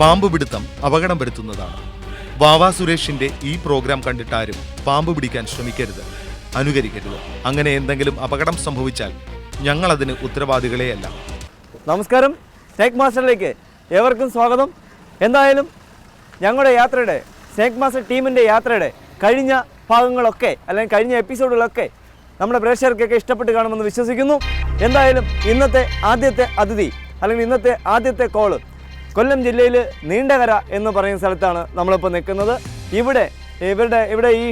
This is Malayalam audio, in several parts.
പാമ്പ് പിടുത്തം അപകടം വരുത്തുന്നതാണ് വാവാ സുരേഷിന്റെ ഈ പ്രോഗ്രാം കണ്ടിട്ടാരും പാമ്പ് പിടിക്കാൻ ശ്രമിക്കരുത്. അനുകരിക്കരുത്. അങ്ങനെ എന്തെങ്കിലും അപകടം സംഭവിച്ചാൽ ഞങ്ങൾ അതിന് ഉത്തരവാദികളെയല്ല. നമസ്കാരം. സ്നേക് മാസ്റ്ററിലേക്ക് ഏവർക്കും സ്വാഗതം. എന്തായാലും ഞങ്ങളുടെ യാത്രയുടെ സ്നേക് മാസ്റ്റർ ടീമിന്റെ യാത്രയുടെ കഴിഞ്ഞ ഭാഗങ്ങളൊക്കെ അല്ലെങ്കിൽ കഴിഞ്ഞ എപ്പിസോഡുകളൊക്കെ നമ്മുടെ പ്രേക്ഷകർക്കൊക്കെ ഇഷ്ടപ്പെട്ട് കാണുമെന്ന് വിശ്വസിക്കുന്നു. എന്തായാലും ഇന്നത്തെ ആദ്യത്തെ അതിഥി അല്ലെങ്കിൽ ഇന്നത്തെ ആദ്യത്തെ കോൾ കൊല്ലം ജില്ലയിൽ നീണ്ടകര എന്ന് പറയുന്ന സ്ഥലത്താണ് നമ്മളിപ്പോൾ നിൽക്കുന്നത് ഇവിടെ ഇവരുടെ ഇവിടെ ഈ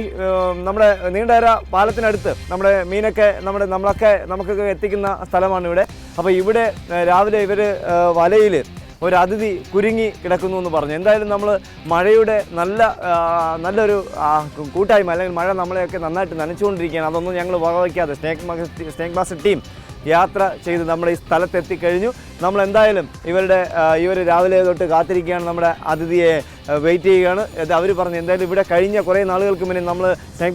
നമ്മുടെ നീണ്ടകര പാലത്തിനടുത്ത് നമ്മുടെ മീനൊക്കെ നമ്മുടെ നമ്മളൊക്കെ നമുക്കൊക്കെ എത്തിക്കുന്ന സ്ഥലമാണ് ഇവിടെ അപ്പോൾ ഇവിടെ രാവിലെ ഇവർ വലയിൽ ഒരു അതിഥി കുരുങ്ങി കിടക്കുന്നു എന്ന് പറഞ്ഞു എന്തായാലും നമ്മൾ മഴയുടെ നല്ല നല്ലൊരു കൂട്ടായ്മ അല്ലെങ്കിൽ മഴ നമ്മളെയൊക്കെ നന്നായിട്ട് നനച്ചുകൊണ്ടിരിക്കുകയാണ് അതൊന്നും ഞങ്ങൾ വകവയ്ക്കാതെ സ്നേക് സ്നേക് മാസ്റ്റർ ടീം യാത്ര ചെയ്ത് നമ്മൾ ഈ സ്ഥലത്ത് എത്തിക്കഴിഞ്ഞു നമ്മൾ എന്തായാലും ഇവരുടെ ഇവർ രാവിലെ തൊട്ട് കാത്തിരിക്കുകയാണ്. നമ്മുടെ അതിഥിയെ വെയിറ്റ് ചെയ്യുകയാണ്. അവർ പറഞ്ഞു എന്തായാലും ഇവിടെ കഴിഞ്ഞ കുറേ നാളുകൾക്ക് മുന്നേ നമ്മൾ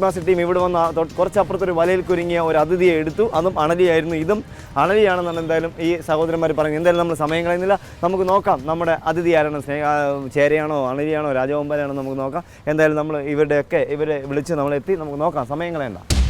മാസ്റ്റർ ടീം ഇവിടെ വന്ന കുറച്ചപ്പുറത്തൊരു വലയിൽ കുരുങ്ങിയ ഒരു അതിഥിയെ എടുത്തു. അതും അണലിയായിരുന്നു ഇതും. അണലിയാണെന്നാണ് എന്തായാലും ഈ സഹോദരന്മാർ പറഞ്ഞു എന്തായാലും നമ്മൾ സമയം കളയുന്നില്ല. നമുക്ക് നോക്കാം നമ്മുടെ അതിഥി ആരാണ് സ്നേഹ ചേരയാണോ അണലിയാണോ രാജകോമ്പാലാണോ നമുക്ക് നോക്കാം. എന്തായാലും നമ്മൾ ഇവരുടെയൊക്കെ ഇവരെ വിളിച്ച് നമ്മളെത്തി. നമുക്ക് നോക്കാം സമയം കളയണ്ട.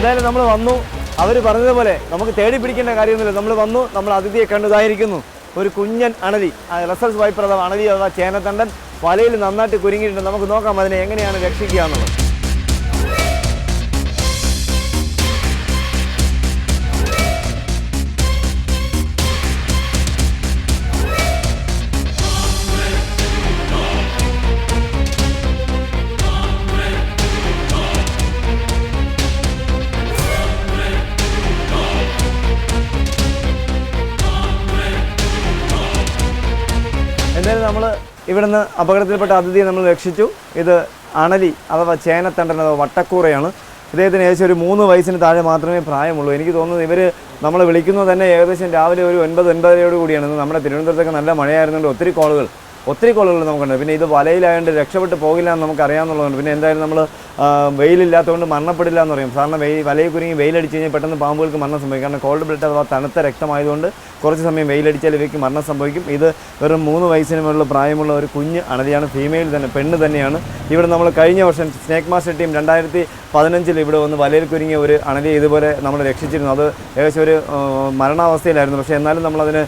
എന്തായാലും നമ്മൾ വന്നു. അവർ പറഞ്ഞതുപോലെ നമുക്ക് തേടി പിടിക്കേണ്ട കാര്യമൊന്നുമില്ല. നമ്മൾ വന്നു നമ്മൾ അതിഥിയെ കണ്ടതായിരിക്കുന്നു. ഒരു കുഞ്ഞൻ അണലി റസൽസ് വൈപ്രദം അണലി അഥവാ ചേനത്തണ്ടൻ വലയിൽ നന്നായിട്ട് കുരുങ്ങിയിട്ടുണ്ട്. നമുക്ക് നോക്കാം അതിനെ എങ്ങനെയാണ് രക്ഷിക്കുക എന്നുള്ളത്. ഇവിടുന്ന് അപകടത്തിൽപ്പെട്ട അതിഥിയെ നമ്മൾ രക്ഷിച്ചു. ഇത് അണലി അഥവാ ചേനത്തണ്ടൻ അഥവാ വട്ടക്കൂറയാണ്. ഇദ്ദേഹത്തിന് ഏകദേശം ഒരു മൂന്ന് വയസ്സിന് താഴെ മാത്രമേ പ്രായമുള്ളൂ. എനിക്ക് തോന്നുന്നത് ഇവർ നമ്മൾ വിളിക്കുന്നത് തന്നെ ഏകദേശം രാവിലെ ഒരു ഒൻപത് ഒൻപതരയോട് കൂടിയാണ്. നമ്മുടെ തിരുവനന്തപുരത്തൊക്കെ നല്ല മഴയായിരുന്നുകൊണ്ട് ഒത്തിരി കോളുകൾ ഒത്തിരി കോളുകൾ നമുക്കുണ്ട്. പിന്നെ ഇത് വലയിലായതുകൊണ്ട് രക്ഷപ്പെട്ട് പോകില്ല എന്ന് നമുക്കറിയാമെന്നുള്ളതുകൊണ്ട് പിന്നെ എന്തായാലും നമ്മൾ വെയിലില്ലാത്തതുകൊണ്ട് മരണപ്പെടില്ല എന്ന് പറയും. സാറിന് വെയിൽ വലയിൽ കുരുങ്ങി വെയിലടിച്ച് കഴിഞ്ഞാൽ പെട്ടെന്ന് പാമ്പുകൾക്ക് മരണം സംഭവിക്കും. കാരണം കോൾഡ് ബ്ലഡ് അഥവാ തണുത്ത രക്തമായതുകൊണ്ട് കുറച്ച് സമയം വെയിലടിച്ചാൽ ഇവയ്ക്ക് മരണം സംഭവിക്കും. ഇത് വെറും മൂന്ന് വയസ്സിന് മുകളിൽ പ്രായമുള്ള ഒരു കുഞ്ഞ് അണലിയാണ്. ഫീമെയിൽ തന്നെ പെണ്ണ് തന്നെയാണ്. ഇവിടെ നമ്മൾ കഴിഞ്ഞ വർഷം സ്നേക് മാസ്റ്റർ ടീം രണ്ടായിരത്തി പതിനഞ്ചിൽ ഇവിടെ വന്ന് വലയിൽ കുരുങ്ങിയ ഒരു അണലിയെ ഇതുപോലെ നമ്മൾ രക്ഷിച്ചിരുന്നു. അത് ഏകദേശം ഒരു മരണാവസ്ഥയിലായിരുന്നു. പക്ഷേ എന്നാലും നമ്മളതിനെ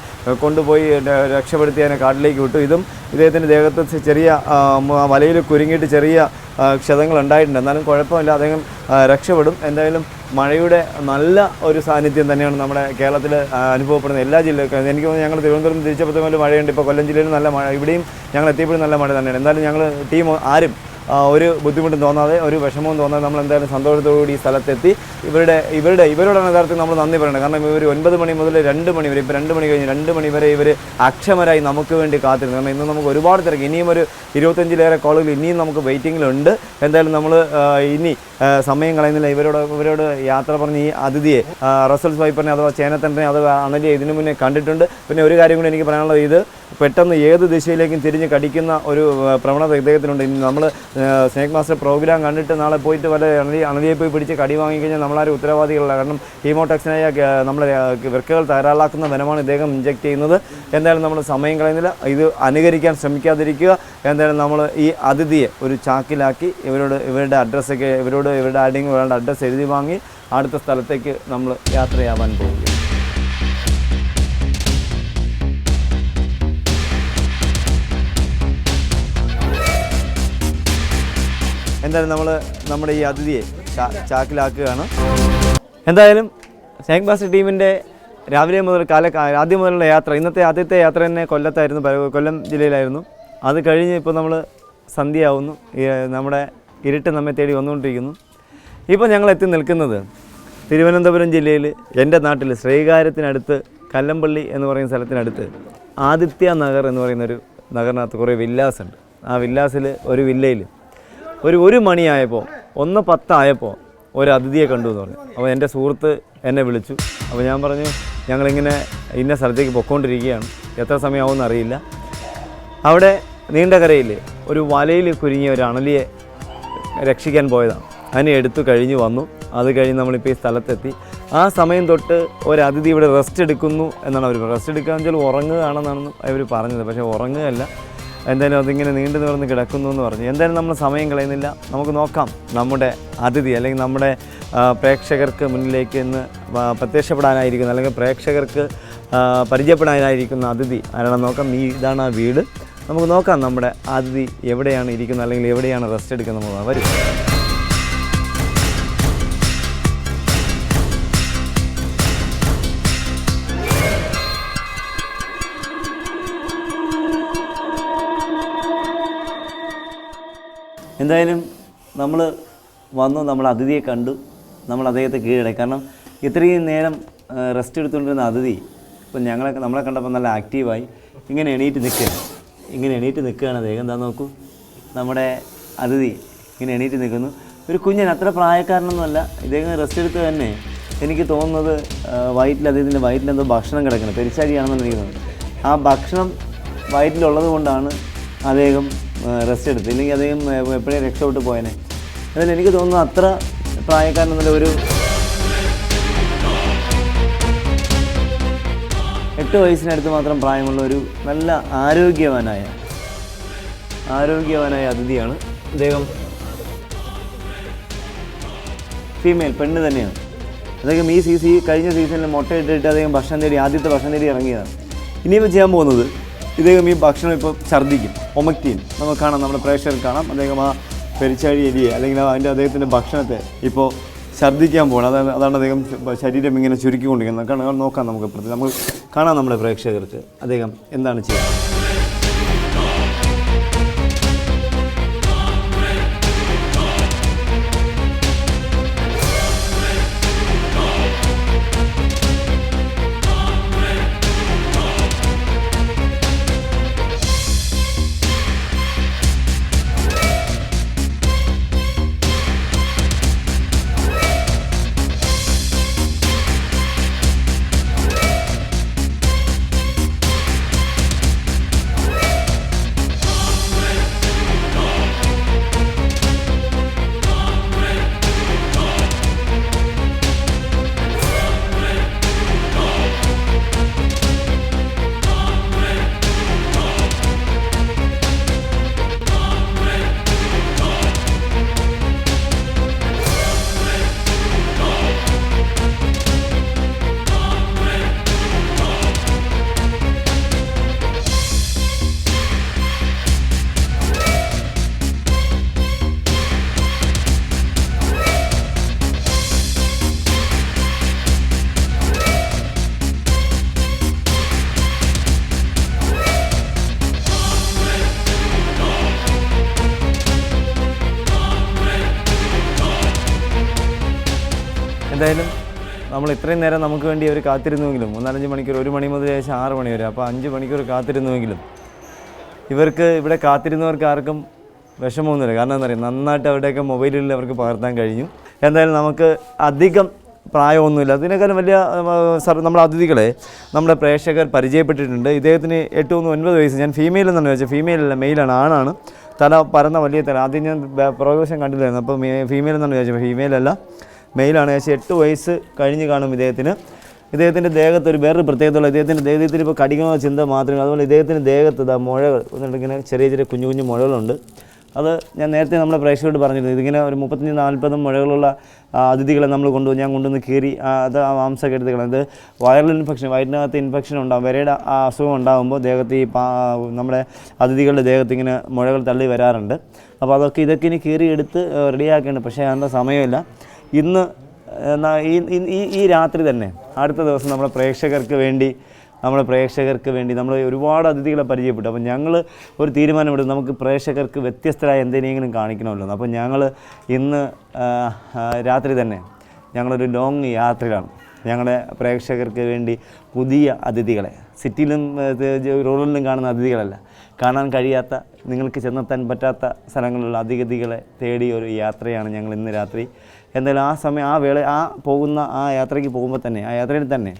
കൊണ്ടുപോയി രക്ഷപ്പെടുത്തി അതിനെ കാട്ടിലേക്ക് വിട്ടു. ഇതും ഇദ്ദേഹത്തിന്റെ ദേഹത്ത് ചെറിയ വലയിൽ കുരുങ്ങിയിട്ട് ചെറിയ ക്ഷതങ്ങൾ ഉണ്ടായിട്ടുണ്ട്. എന്നാലും കുഴപ്പമില്ല. അദ്ദേഹം രക്ഷപ്പെടും. എന്തായാലും മഴയുടെ നല്ല ഒരു സാന്നിധ്യം തന്നെയാണ് നമ്മുടെ കേരളത്തിൽ അനുഭവപ്പെടുന്ന എല്ലാ ജില്ലകൾക്കും. എനിക്ക് തോന്നുന്നു ഞങ്ങൾ തിരുവനന്തപുരം തിരിച്ചപ്പോഴത്തേക്കും മഴയുണ്ട്. ഇപ്പോൾ കൊല്ലം ജില്ലയിലും നല്ല മഴ ഇവിടെയും ഞങ്ങൾ എത്തിയപ്പോഴും നല്ല മഴ തന്നെയാണ്. എന്തായാലും ഞങ്ങൾ ടീം ആരും ഒരു ബുദ്ധിമുട്ടും തോന്നാതെ ഒരു വിഷമവും തോന്നാതെ നമ്മൾ എന്തായാലും സന്തോഷത്തോടുകൂടി ഈ സ്ഥലത്തെത്തി. ഇവരുടെ ഇവരുടെ ഇവരോടാണ് യഥാർത്ഥത്തിൽ നമ്മൾ നന്ദി പറയേണ്ടത്. കാരണം ഇവർ ഒൻപത് മണി മുതൽ രണ്ട് മണി വരെ ഇപ്പോൾ രണ്ട് മണി കഴിഞ്ഞ് രണ്ട് മണി വരെ ഇവർ അക്ഷമരായി നമുക്ക് വേണ്ടി കാത്തിരുന്നു. കാരണം ഇന്ന് നമുക്ക് ഒരുപാട് തിരക്ക്. ഇനിയും ഒരു ഇരുപത്തഞ്ചിലേറെ കോളുകൾ ഇനിയും നമുക്ക് വെയിറ്റിങ്ങിലുണ്ട് എന്തായാലും നമ്മൾ ഇനി സമയം കളയുന്നില്ല. ഇവരോട് ഇവരോട് യാത്ര പറഞ്ഞ് ഈ അതിഥിയെ റസൽസ് വൈപ്പറിനെ അഥവാ ചേനത്തന്റെ അഥവാ അണലിയെ ഇതിനു മുന്നേ കണ്ടിട്ടുണ്ട്. പിന്നെ ഒരു കാര്യം കൂടി എനിക്ക് പറയാനുള്ളത് ഇത്. പെട്ടെന്ന് ഏത് ദിശയിലേക്കും തിരിഞ്ഞ് കടിക്കുന്ന ഒരു പ്രവണത ഇദ്ദേഹത്തിനുണ്ട്. ഇനി നമ്മൾ സ്നേക് മാസ്റ്റർ പ്രോഗ്രാം കണ്ടിട്ട് നാളെ പോയിട്ട് വല്ല അണലി അണലിയെ പോയി പിടിച്ച് കടി വാങ്ങിക്കഴിഞ്ഞാൽ നമ്മളാരും ഉത്തരവാദികളല്ല. കാരണം ഹീമോടെക്സിനായ നമ്മൾ വൃക്കകൾ തയ്യാറാക്കുന്ന വനമാണ് ഇദ്ദേഹം ഇഞ്ചെക്ട് ചെയ്യുന്നത്. എന്തായാലും നമ്മൾ സമയം കളയുന്നില്ല. ഇത് അനുകരിക്കാൻ ശ്രമിക്കാതിരിക്കുക. എന്തായാലും നമ്മൾ ഈ അതിഥിയെ ഒരു ചാക്കിലാക്കി ഇവരോട് ഇവരുടെ അഡ്രസ്സൊക്കെ ഇവരോട് ഇവരുടെ ആരുടെയും വേണ്ട അഡ്രസ്സ് എഴുതി വാങ്ങി അടുത്ത സ്ഥലത്തേക്ക് നമ്മൾ യാത്രയാവാൻ പോവുകയാണ്. എന്തായാലും നമ്മൾ നമ്മുടെ ഈ അതിഥിയെ ചാക്കിലാക്കുകയാണ്. എന്തായാലും സ്നേക് ബാസ് ടീമിന്റെ രാവിലെ മുതൽ കാല ആദ്യം മുതലുള്ള യാത്ര ഇന്നത്തെ ആദ്യത്തെ യാത്ര തന്നെ കൊല്ലത്തായിരുന്നു കൊല്ലം ജില്ലയിലായിരുന്നു. അത് കഴിഞ്ഞ് ഇപ്പോൾ നമ്മൾ സന്ധ്യയാവുന്നു. നമ്മുടെ ഇരുട്ട് നമ്മെ തേടി വന്നുകൊണ്ടിരിക്കുന്നു. ഇപ്പോൾ ഞങ്ങൾ എത്തി നിൽക്കുന്നത് തിരുവനന്തപുരം ജില്ലയിൽ എന്റെ നാട്ടിൽ ശ്രീകാര്യത്തിനടുത്ത് കല്ലമ്പള്ളി എന്ന് പറയുന്ന സ്ഥലത്തിനടുത്ത് ആദിത്യ നഗർ എന്ന് പറയുന്നൊരു നഗറിനകത്ത് കുറേ വില്ലാസ് ഉണ്ട് ആ വില്ലാസിൽ ഒരു വില്ലയിൽ ഒരു ഒരു മണിയായപ്പോൾ ഒന്ന് പത്തായപ്പോൾ ഒരു അതിഥിയെ കണ്ടു എന്ന് പറഞ്ഞു. അപ്പോൾ എന്റെ സുഹൃത്ത് എന്നെ വിളിച്ചു. അപ്പോൾ ഞാൻ പറഞ്ഞു ഞങ്ങളിങ്ങനെ ഇന്ന സ്ഥലത്തേക്ക് പൊക്കോണ്ടിരിക്കുകയാണ് എത്ര സമയമാവുമെന്ന് അറിയില്ല. അവിടെ നീണ്ടകരയിൽ ഒരു വലയിൽ കുരുങ്ങിയ ഒരു അണലിയെ രക്ഷിക്കാൻ പോയതാണ്. അതിനെ എടുത്തു കഴിഞ്ഞ് വന്നു. അത് കഴിഞ്ഞ് നമ്മളിപ്പോൾ ഈ സ്ഥലത്തെത്തി. ആ സമയം തൊട്ട് ഒരു അതിഥി ഇവിടെ റെസ്റ്റ് എടുക്കുന്നു എന്നാണ് അവർ റെസ്റ്റ് എടുക്കുക വെച്ചാൽ ഉറങ്ങുകയാണെന്നാണ് അവർ പറഞ്ഞത്. പക്ഷേ ഉറങ്ങുകയല്ല. എന്തായാലും അതിങ്ങനെ നീണ്ടു നിവർന്ന് കിടക്കുന്നു എന്ന് പറഞ്ഞു. എന്തായാലും നമ്മൾ സമയം കളയുന്നില്ല. നമുക്ക് നോക്കാം നമ്മുടെ അതിഥി അല്ലെങ്കിൽ നമ്മുടെ പ്രേക്ഷകർക്ക് മുന്നിലേക്ക് ഇന്ന് പ്രത്യക്ഷപ്പെടാനായിരിക്കുന്ന അല്ലെങ്കിൽ പ്രേക്ഷകർക്ക് പരിചയപ്പെടാനായിരിക്കുന്ന അതിഥി ആരാണെന്ന് നോക്കാം. ഈ ഇതാണ് ആ വീട്. നമുക്ക് നോക്കാം നമ്മുടെ അതിഥി എവിടെയാണ് ഇരിക്കുന്നത് അല്ലെങ്കിൽ എവിടെയാണ് റെസ്റ്റ് എടുക്കുന്നത്. വരും. എന്തായാലും നമ്മൾ വന്നു നമ്മൾ അതിഥിയെ കണ്ടു നമ്മൾ അദ്ദേഹത്തെ കീഴടക്കി. കാരണം ഇത്രയും നേരം റെസ്റ്റ് എടുത്തുകൊണ്ടിരുന്ന അതിഥി ഇപ്പം ഞങ്ങളെ നമ്മളെ കണ്ടപ്പോൾ നല്ല ആക്റ്റീവായി ഇങ്ങനെ എണീറ്റ് നിൽക്കുകയാണ്. ഇങ്ങനെ എണീറ്റ് നിൽക്കുകയാണ് അദ്ദേഹം. എന്താ നോക്കൂ നമ്മുടെ അതിഥി ഇങ്ങനെ എണീറ്റ് നിൽക്കുന്നു. ഒരു കുഞ്ഞൻ അത്ര പ്രായക്കാരനൊന്നുമല്ല. ഇദ്ദേഹം റെസ്റ്റ് എടുത്ത് തന്നെ എനിക്ക് തോന്നുന്നത് വയറ്റിൽ അദ്ദേഹത്തിന്റെ വയറ്റിലെന്തോ ഭക്ഷണം എനിക്ക് തോന്നുന്നത്. ആ ഭക്ഷണം വയറ്റിലുള്ളത് കൊണ്ടാണ് അദ്ദേഹം റെസ്റ്റ് എടുത്ത്. ഇല്ലെങ്കിൽ അദ്ദേഹം എപ്പോഴേ രക്ഷപ്പെട്ട് പോയനെ. അതിൽ എനിക്ക് തോന്നുന്നു അത്ര പ്രായക്കാരനെന്നുള്ള ഒരു എട്ട് വയസ്സിനടുത്ത് മാത്രം പ്രായമുള്ള ഒരു നല്ല ആരോഗ്യവാനായ ആരോഗ്യവാനായ അതിഥിയാണ് അദ്ദേഹം ഫീമെയിൽ പെണ്ണ് തന്നെയാണ്. അദ്ദേഹം ഈ സീസൺ കഴിഞ്ഞ സീസണിൽ മുട്ടയിട്ടിട്ട് അദ്ദേഹം ഭക്ഷണം തേടി ആദ്യത്തെ ഭക്ഷണം തേടി ഇറങ്ങിയതാണ്. ഇനിയിപ്പോൾ ചെയ്യാൻ പോകുന്നത് ഇദ്ദേഹം ഈ ഭക്ഷണം ഇപ്പോൾ ഛർദ്ദിക്കും ഒമക്റ്റിയും നമുക്ക് കാണാം നമ്മുടെ പ്രേക്ഷകർ കാണാം. അദ്ദേഹം ആ പെരിച്ചാഴി എലിയെ അല്ലെങ്കിൽ അതിന്റെ അദ്ദേഹത്തിന്റെ ഭക്ഷണത്തെ ഇപ്പോൾ ഛർദ്ദിക്കാൻ പോകണം അതാണ് അതാണ് അദ്ദേഹം ശരീരം ഇങ്ങനെ ചുരുക്കിക്കൊണ്ടിരിക്കുന്നത്. നോക്കാം നമുക്ക് നമുക്ക് കാണാം നമ്മുടെ പ്രേക്ഷകർക്ക് അദ്ദേഹം എന്താണ് ചെയ്യുന്നത്. എന്തായാലും നമ്മൾ ഇത്രയും നേരം നമുക്ക് വേണ്ടി അവർ കാത്തിരുന്നുവെങ്കിലും മൂന്നാലഞ്ച് മണിക്കൂർ ഒരു മണി മുതൽ ഏകദേശം ആറ് മണി വരെ അപ്പോൾ അഞ്ച് മണിക്കൂർ കാത്തിരുന്നുവെങ്കിലും ഇവർക്ക് ഇവിടെ കാത്തിരുന്നവർക്ക് ആർക്കും വിഷമമൊന്നുമില്ല. കാരണം എന്താ പറയുക നന്നായിട്ട് അവിടെയൊക്കെ മൊബൈലിൽ അവർക്ക് പകർത്താൻ കഴിഞ്ഞു. എന്തായാലും നമുക്ക് അധികം പ്രായമൊന്നുമില്ല. അതിനേക്കാളും വലിയ സർ നമ്മുടെ അതിഥികളെ നമ്മുടെ പ്രേക്ഷകർ പരിചയപ്പെട്ടിട്ടുണ്ട്. ഇദ്ദേഹത്തിന് എട്ട് മൂന്ന് ഒൻപത് വയസ്സ്. ഞാൻ ഫീമെയിൽ എന്നാണ് വെച്ചാൽ ഫീമെയിൽ അല്ല മെയിലാണ് ആണാണ്. തല പരന്ന വലിയ തല. ആദ്യം ഞാൻ പ്രോഗ്രഷൻ കണ്ടില്ലായിരുന്നു. അപ്പോൾ ഫീമെയിൽ എന്നാണ് ചോദിച്ചത് ഫീമെയിൽ അല്ല. മെയിലാണ് ഏകദേശം എട്ട് വയസ്സ് കഴിഞ്ഞ് കാണും ഇദ്ദേഹത്തിന്. ഇദ്ദേഹത്തിന്റെ ദേഹത്ത് ഒരു വേറൊരു പ്രത്യേകതയുള്ള ഇദ്ദേഹത്തിന്റെ ദേഹത്തിൽ ഇപ്പോൾ കടിക്കണമെന്ന ചിന്ത മാത്രമേ അതുപോലെ ഇദ്ദേഹത്തിന്റെ ദേഹത്ത് ഇതാ മുഴകൾ. എന്നിട്ടിങ്ങനെ ചെറിയ ചെറിയ കുഞ്ഞു കുഞ്ഞു മുഴകളുണ്ട്. അത് ഞാൻ നേരത്തെ നമ്മുടെ പ്രേക്ഷകരോട് പറഞ്ഞിരുന്നു. ഇതിങ്ങനെ ഒരു മുപ്പത്തഞ്ച് നാൽപ്പതും മുഴകളുള്ള അതിഥികളെ നമ്മൾ കൊണ്ടുപോയി ഞാൻ കൊണ്ടുവന്ന് കീറി അത് ആ മാംസമൊക്കെ എടുത്ത് കളഞ്ഞത് വൈറൽ ഇൻഫെക്ഷൻ വയറ്റിനകത്ത് ഇൻഫെക്ഷൻ ഉണ്ടാകും വരയുടെ അസുഖം ഉണ്ടാകുമ്പോൾ ദേഹത്ത് ഈ നമ്മുടെ അതിഥികളുടെ ദേഹത്ത് ഇങ്ങനെ മുഴകൾ തള്ളി വരാറുണ്ട്. അപ്പോൾ അതൊക്കെ ഇതൊക്കെ ഇനി കീറി എടുത്ത് റെഡിയാക്കേണ്ടത്. പക്ഷേ അതിന്റെ സമയമില്ല. ഇന്ന് ഈ ഈ- രാത്രി തന്നെ അടുത്ത ദിവസം നമ്മുടെ പ്രേക്ഷകർക്ക് വേണ്ടി നമ്മുടെ പ്രേക്ഷകർക്ക് വേണ്ടി നമ്മൾ ഒരുപാട് അതിഥികളെ പരിചയപ്പെട്ടു. അപ്പോൾ ഞങ്ങൾ ഒരു തീരുമാനമെടുത്തു. നമുക്ക് പ്രേക്ഷകർക്ക് വ്യത്യസ്തരായ എന്തിനെങ്കിലും കാണിക്കണമല്ലോ. അപ്പോൾ ഞങ്ങൾ ഇന്ന് രാത്രി തന്നെ ഞങ്ങളൊരു ലോങ് യാത്രയാണ് ഞങ്ങളുടെ പ്രേക്ഷകർക്ക് വേണ്ടി പുതിയ അതിഥികളെ. സിറ്റിയിലും റൂറലിലും കാണുന്ന അതിഥികളല്ല. കാണാൻ കഴിയാത്ത നിങ്ങൾക്ക് ചെന്നെത്താൻ പറ്റാത്ത സ്ഥലങ്ങളിലുള്ള അതിഥികളെ തേടിയൊരു യാത്രയാണ് ഞങ്ങൾ ഇന്ന് രാത്രി. എന്തായാലും ആ സമയം ആ വേള ആ പോകുന്ന ആ യാത്രയ്ക്ക് പോകുമ്പോൾ തന്നെ ആ യാത്രയിൽ തന്നെ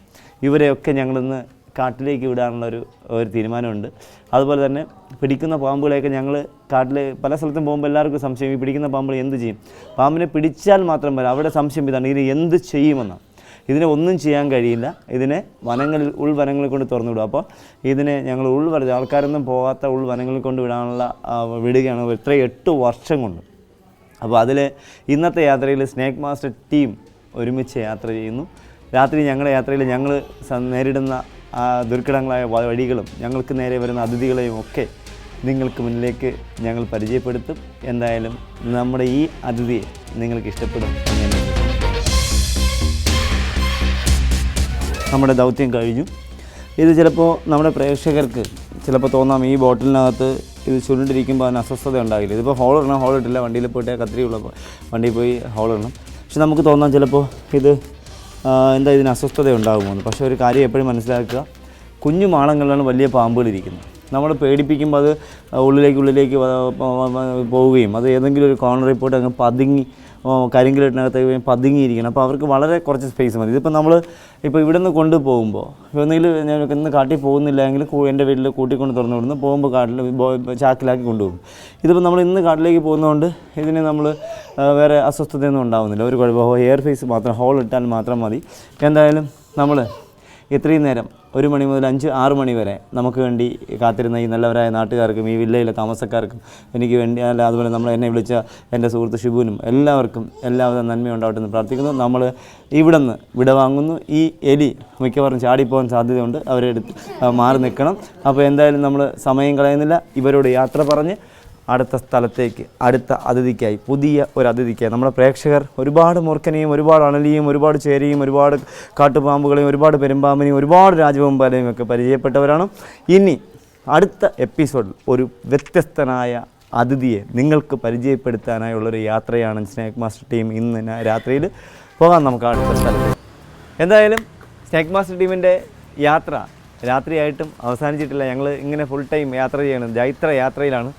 ഇവരെയൊക്കെ ഞങ്ങളിന്ന് കാട്ടിലേക്ക് വിടാനുള്ള ഒരു ഒരു തീരുമാനമുണ്ട്. അതുപോലെ തന്നെ പിടിക്കുന്ന പാമ്പുകളെയൊക്കെ ഞങ്ങൾ കാട്ടിൽ പല സ്ഥലത്തും പോകുമ്പോൾ എല്ലാവർക്കും സംശയം ഈ പിടിക്കുന്ന പാമ്പുകൾ എന്ത് ചെയ്യും? പാമ്പിനെ പിടിച്ചാൽ മാത്രം പോരാ അവിടെ സംശയം ഇതാണ് ഇതിന് എന്ത് ചെയ്യുമെന്നാണ്. ഇതിനെ ഒന്നും ചെയ്യാൻ കഴിയില്ല. ഇതിനെ വനങ്ങളിൽ ഉൾവനങ്ങളിൽ കൊണ്ട് തുറന്നു വിടും അപ്പോൾ ഇതിനെ ഞങ്ങൾ ഉൾവന ആൾക്കാരൊന്നും പോകാത്ത ഉൾവനങ്ങളിൽ കൊണ്ട് വിടാനുള്ള വിടുകയാണ് ഇത്ര എട്ട് വർഷം കൊണ്ട്. അപ്പോൾ അതിൽ ഇന്നത്തെ യാത്രയിൽ സ്നേക്ക് മാസ്റ്റർ ടീം ഒരുമിച്ച് യാത്ര ചെയ്യുന്നു. രാത്രി ഞങ്ങളുടെ യാത്രയിൽ ഞങ്ങൾ നേരിടുന്ന ദുർഘടങ്ങളായ വഴികളും ഞങ്ങൾക്ക് നേരെ വരുന്ന അതിഥികളെയും ഒക്കെ നിങ്ങൾക്ക് മുന്നിലേക്ക് ഞങ്ങൾ പരിചയപ്പെടുത്തും. എന്തായാലും നമ്മുടെ ഈ അതിഥിയെ നിങ്ങൾക്ക് ഇഷ്ടപ്പെടും. നമ്മുടെ ദൗത്യം കഴിഞ്ഞു. ഇത് ചിലപ്പോൾ നമ്മുടെ പ്രേക്ഷകർക്ക് ചിലപ്പോൾ തോന്നാം ഈ ബോട്ടിലിനകത്ത് ഇത് ചുരുണ്ടിരിക്കുമ്പോൾ അതിന് അസ്വസ്ഥത ഉണ്ടാകില്ല. ഇതിപ്പോൾ ഹോൾ ഇടണം ഹോൾ ഇട്ടില്ല വണ്ടിയിൽ പോയിട്ട് കത്തിരിയുള്ളപ്പോൾ വണ്ടിയിൽ പോയി ഹോൾ ഇടണം. പക്ഷെ നമുക്ക് തോന്നാം ചിലപ്പോൾ ഇത് എന്താ ഇതിന് അസ്വസ്ഥത ഉണ്ടാകുമോന്ന്. പക്ഷേ ഒരു കാര്യം എപ്പോഴും മനസ്സിലാക്കുക കുഞ്ഞു മാളങ്ങളിലാണ് വലിയ പാമ്പുകൾ ഇരിക്കുന്നത്. നമ്മൾ പേടിപ്പിക്കുമ്പോൾ അത് ഉള്ളിലേക്ക് ഉള്ളിലേക്ക് പോവുകയും അത് ഏതെങ്കിലും ഒരു കോർണറിൽ പോയിട്ട് അങ്ങ് പതുങ്ങി കരിങ്കലിട്ടിനകത്ത് പതുങ്ങിയിരിക്കണം. അപ്പോൾ അവർക്ക് വളരെ കുറച്ച് സ്പേസ് മതി. ഇതിപ്പോൾ നമ്മൾ ഇപ്പോൾ ഇവിടെ നിന്ന് കൊണ്ടുപോകുമ്പോൾ ഒന്നെങ്കിലും ഞാൻ ഇന്ന് കാട്ടി പോകുന്നില്ലെങ്കിൽ എന്റെ വീട്ടിൽ കൂട്ടിക്കൊണ്ട് തുറന്നു വിടുന്നു പോകുമ്പോൾ കാട്ടിൽ ചാക്കിലാക്കി കൊണ്ടുപോകും. ഇതിപ്പോൾ നമ്മൾ ഇന്ന് കാട്ടിലേക്ക് പോകുന്നതുകൊണ്ട് ഇതിന് നമ്മൾ വേറെ അസ്വസ്ഥതയൊന്നും ഉണ്ടാകുന്നില്ല ഒരു കുഴപ്പം എയർ ഫേസ് മാത്രം ഹോൾ ഇട്ടാൽ മാത്രം മതി. എന്തായാലും നമ്മൾ ഇത്രയും നേരം ഒരു മണി മുതൽ അഞ്ച് ആറ് മണി വരെ നമുക്ക് വേണ്ടി കാത്തിരുന്ന ഈ നല്ലവരായ നാട്ടുകാർക്കും ഈ വില്ലയിലെ താമസക്കാർക്കും എനിക്ക് വേണ്ടി അല്ല അതുപോലെ നമ്മൾ എന്നെ വിളിച്ച എന്റെ സുഹൃത്ത് ഷിബുവിനും എല്ലാവർക്കും എല്ലാവിധ നന്മയുണ്ടാവട്ടെ എന്ന് പ്രാർത്ഥിക്കുന്നു. നമ്മൾ ഇവിടെ നിന്ന് വിടവാങ്ങുന്നു. ഈ എലി മിക്കവാറും ചാടിപ്പോകാൻ സാധ്യതയുണ്ട്. അവരെ എടുത്ത് ആ, മാറി നിൽക്കണം. അപ്പോൾ എന്തായാലും നമ്മൾ സമയം കളയുന്നില്ല. ഇവരോട് യാത്ര പറഞ്ഞ് അടുത്ത സ്ഥലത്തേക്ക് അടുത്ത അതിഥിക്കായി പുതിയ ഒരു അതിഥിക്കായി. നമ്മുടെ പ്രേക്ഷകർ ഒരുപാട് മുറുക്കനെയും ഒരുപാട് അണലിയും ഒരുപാട് ചേരിയും ഒരുപാട് കാട്ടുപാമ്പുകളെയും ഒരുപാട് പെരുമ്പാമ്പിനെയും ഒരുപാട് രാജവെമ്പാലയും ഒക്കെ പരിചയപ്പെട്ടവരാണ്. ഇനി അടുത്ത എപ്പിസോഡിൽ ഒരു വ്യത്യസ്തനായ അതിഥിയെ നിങ്ങൾക്ക് പരിചയപ്പെടുത്താനായുള്ളൊരു യാത്രയാണ് സ്നേക് മാസ്റ്റർ ടീം ഇന്ന് രാത്രിയിൽ പോകാൻ നമുക്ക് അടുത്ത സ്ഥലത്ത് എന്തായാലും സ്നേക് മാസ്റ്റർ ടീമിന്റെ യാത്ര രാത്രിയായിട്ടും അവസാനിച്ചിട്ടില്ല. ഞങ്ങൾ ഇങ്ങനെ ഫുൾ ടൈം യാത്ര ചെയ്യണം ജൈത്ര യാത്രയിലാണ്.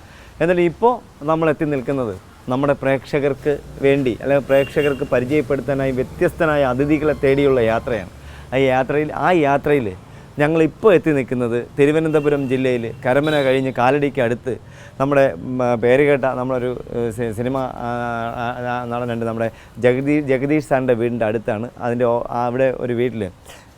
എന്നാലും ഇപ്പോൾ നമ്മൾ എത്തി നിൽക്കുന്നത് നമ്മുടെ പ്രേക്ഷകർക്ക് വേണ്ടി അല്ലെങ്കിൽ പ്രേക്ഷകർക്ക് പരിചയപ്പെടുത്താനായി വ്യത്യസ്തനായ അതിഥികളെ തേടിയുള്ള യാത്രയാണ്. ആ യാത്രയിൽ ആ യാത്രയിൽ ഞങ്ങളിപ്പോൾ എത്തി നിൽക്കുന്നത് തിരുവനന്തപുരം ജില്ലയിൽ കരമന കഴിഞ്ഞ് കാലടിക്ക് അടുത്ത് നമ്മുടെ പേരുകേട്ട നമ്മളൊരു സിനിമ നടനുണ്ട് നമ്മുടെ ജഗദീ ജഗദീഷ് സാറിന്റെ വീടിന്റെ അടുത്താണ്. അതിന്റെ അവിടെ ഒരു വീട്ടിൽ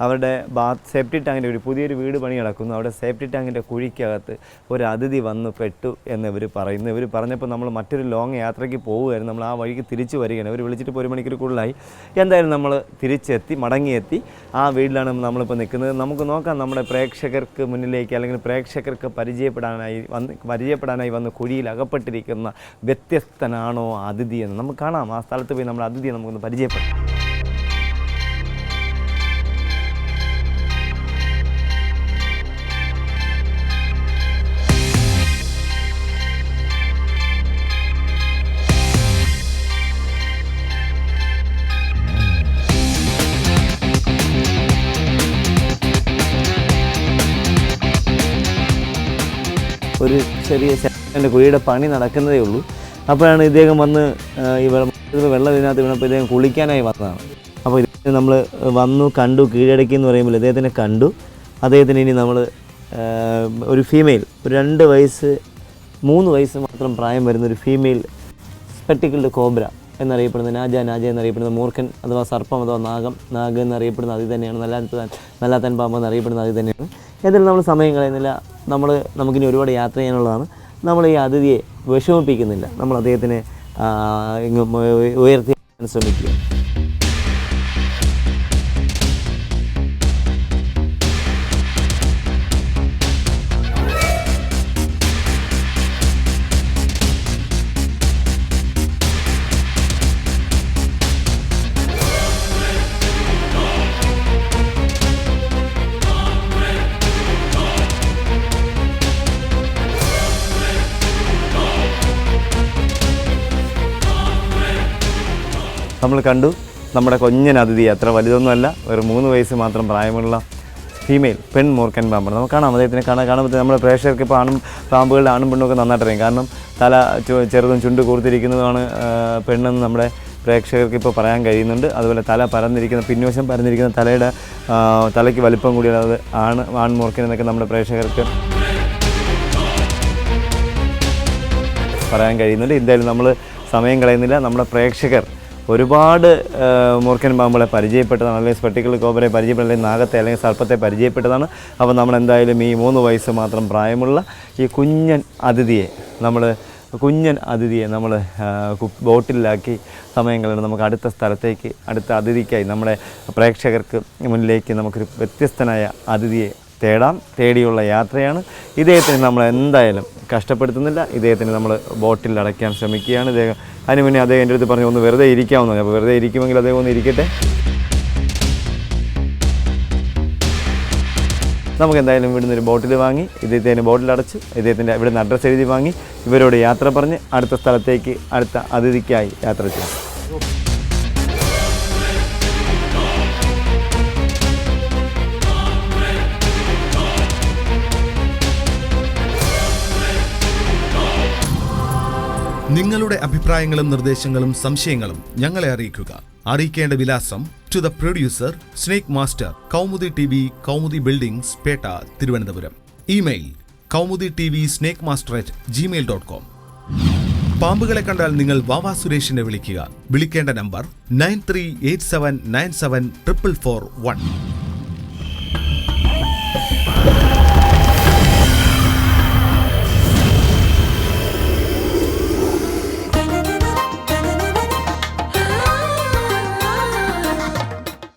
അവരുടെ ബാത്ത് സേഫ്റ്റി ടാങ്കിന്റെ ഒരു പുതിയൊരു വീട് പണി നടക്കുന്നു. അവിടെ സേഫ്റ്റി ടാങ്കിന്റെ കുഴിക്കകത്ത് ഒരു അതിഥി വന്ന് പെട്ടു എന്ന് ഇവർ പറയുന്നു. ഇവർ പറഞ്ഞപ്പോൾ നമ്മൾ മറ്റൊരു ലോങ് യാത്രയ്ക്ക് പോവുകയായിരുന്നു. നമ്മൾ ആ വഴിക്ക് തിരിച്ചു വരികയാണ്. ഇവർ വിളിച്ചിട്ട് ഇപ്പോൾ ഒരു മണിക്കൂർ കൂടുതലായി. എന്തായാലും നമ്മൾ തിരിച്ചെത്തി മടങ്ങിയെത്തി. ആ വീട്ടിലാണ് നമ്മളിപ്പോൾ നിൽക്കുന്നത്. നമുക്ക് നോക്കാം നമ്മുടെ പ്രേക്ഷകർക്ക് മുന്നിലേക്ക് അല്ലെങ്കിൽ പ്രേക്ഷകർക്ക് പരിചയപ്പെടാനായി വന്ന് പരിചയപ്പെടാനായി വന്ന് കുഴിയിൽ അകപ്പെട്ടിരിക്കുന്ന വ്യത്യസ്തനാണോ അതിഥി എന്ന് നമുക്ക് കാണാം. ആ സ്ഥലത്ത് പോയി നമ്മുടെ അതിഥിയെ നമുക്കൊന്ന് പരിചയപ്പെടാം. ഒരു ചെറിയ എന്റെ കുഴിയുടെ പണി നടക്കുന്നതേ ഉള്ളൂ. അപ്പോഴാണ് ഇദ്ദേഹം വന്ന് ഈ വെള്ളം ഇത് വെള്ളം ഇതിനകത്ത് വീണപ്പോൾ ഇദ്ദേഹം കുളിക്കാനായി വന്നതാണ്. അപ്പോൾ ഇത് നമ്മൾ വന്നു കണ്ടു കീഴടക്കി എന്ന് പറയുമ്പോൾ ഇദ്ദേഹത്തിനെ കണ്ടു. അദ്ദേഹത്തിന് ഇനി നമ്മൾ ഒരു ഫീമെയിൽ ഒരു രണ്ട് വയസ്സ് മൂന്ന് വയസ്സ് മാത്രം പ്രായം വരുന്ന ഒരു ഫീമെയിൽ സ്പെട്ടിക്കിൾഡ് കോബ്ര എന്നറിയപ്പെടുന്ന നാജ നാജ എന്നറിയപ്പെടുന്ന മൂർഖൻ അഥവാ സർപ്പം അഥവാ നാഗം നാഗ എന്നറിയപ്പെടുന്ന അത് തന്നെയാണ്. നല്ലാത്ത നല്ലാത്തൻ പാമ്പ് എന്നറിയപ്പെടുന്ന അത് തന്നെയാണ്. ഏതായാലും നമ്മൾ സമയം കളയുന്നില്ല. നമ്മൾ നമുക്കിനി ഒരുപാട് യാത്ര ചെയ്യാനുള്ളതാണ്. നമ്മൾ ഈ അതിഥിയെ വിഷമിപ്പിക്കുന്നില്ല. നമ്മൾ അദ്ദേഹത്തിനെ ഉയർത്തി ശ്രമിക്കുക. നമ്മൾ കണ്ടു നമ്മുടെ കുഞ്ഞൻ അതിഥി. അത്ര വലുതൊന്നുമല്ല. ഒരു മൂന്ന് വയസ്സ് മാത്രം പ്രായമുള്ള ഫീമെയിൽ പെൺ മൂർക്കൻ പാമ്പാണ് നമുക്ക് കാണാം. അദ്ദേഹത്തിനെ കാണാൻ കാണുമ്പോൾ നമ്മുടെ പ്രേക്ഷകർക്ക് ഇപ്പോൾ ആണും പാമ്പുകളുടെ ആണും പെണ്ണും ഒക്കെ നന്നായിട്ട് അറിയാം കാരണം തല ചെറുതും ചുണ്ട് കൂർത്തിരിക്കുന്നതാണ് പെണ്ണെന്ന് നമ്മുടെ പ്രേക്ഷകർക്ക് ഇപ്പോൾ പറയാൻ കഴിയുന്നുണ്ട്. അതുപോലെ തല പരന്നിരിക്കുന്ന പിന്നോശം പരന്നിരിക്കുന്ന തലയുടെ തലയ്ക്ക് വലിപ്പം കൂടിയുള്ളത് ആണ് ആൺമൂർക്കൻ എന്നൊക്കെ നമ്മുടെ പ്രേക്ഷകർക്ക് പറയാൻ കഴിയുന്നുണ്ട്. എന്തായാലും നമ്മൾ സമയം കളയുന്നില്ല. നമ്മുടെ പ്രേക്ഷകർ ഒരുപാട് മൂർഖൻ പാമ്പുകളെ പരിചയപ്പെട്ടതാണ്. അല്ലെങ്കിൽ സ്പെട്ടിക്കൽ കോബരെ പരിചയപ്പെട്ട അല്ലെങ്കിൽ നാഗത്തെ അല്ലെങ്കിൽ സർപ്പത്തെ പരിചയപ്പെട്ടതാണ്. അപ്പോൾ നമ്മൾ എന്തായാലും ഈ മൂന്ന് വയസ്സ് മാത്രം പ്രായമുള്ള ഈ കുഞ്ഞൻ അതിഥിയെ നമ്മൾ കുഞ്ഞൻ അതിഥിയെ നമ്മൾ ബോട്ടിലാക്കി സമയം നമുക്ക് അടുത്ത സ്ഥലത്തേക്ക് അടുത്ത അതിഥിക്കായി നമ്മുടെ പ്രേക്ഷകർക്ക് മുന്നിലേക്ക് നമുക്കൊരു വ്യത്യസ്തനായ അതിഥിയെ തേടാം തേടിയുള്ള യാത്രയാണ്. ഇദ്ദേഹത്തിന് നമ്മൾ എന്തായാലും കഷ്ടപ്പെടുത്തുന്നില്ല. ഇദ്ദേഹത്തിന് നമ്മൾ ബോട്ടിൽ അടയ്ക്കാൻ ശ്രമിക്കുകയാണ്. ഇദ്ദേഹം അതിന് മുന്നേ അദ്ദേഹം എന്റെ അടുത്ത് പറഞ്ഞു ഒന്ന് വെറുതെ ഇരിക്കാവുന്നത് അപ്പോൾ വെറുതെ ഇരിക്കുമെങ്കിൽ അദ്ദേഹം ഒന്ന് ഇരിക്കട്ടെ. നമുക്ക് എന്തായാലും ഇവിടുന്ന് ഒരു ബോട്ടിൽ വാങ്ങി ഇദ്ദേഹത്തിന് ബോട്ടിൽ അടച്ച് ഇദ്ദേഹത്തിന്റെ ഇവിടുന്ന് അഡ്രസ്സ് എഴുതി വാങ്ങി ഇവരോട് യാത്ര പറഞ്ഞ് അടുത്ത സ്ഥലത്തേക്ക് അടുത്ത അതിഥിക്കായി യാത്ര ചെയ്യും നിങ്ങളുടെ അഭിപ്രായങ്ങളും നിർദ്ദേശങ്ങളും സംശയങ്ങളും ഞങ്ങളെ അറിയിക്കുക. അറിയിക്കേണ്ട വിലാസം to the producer snake master Kaumudi T V Kaumudi buildings Pettah Thiruvananthapuram. Email Kaumudi T V snake master at Gmail dot com പാമ്പുകളെ കണ്ടാൽ നിങ്ങൾ വാവാ സുരേഷിനെ വിളിക്കുക. വിളിക്കേണ്ട number nine three eight seven nine seven triple four one.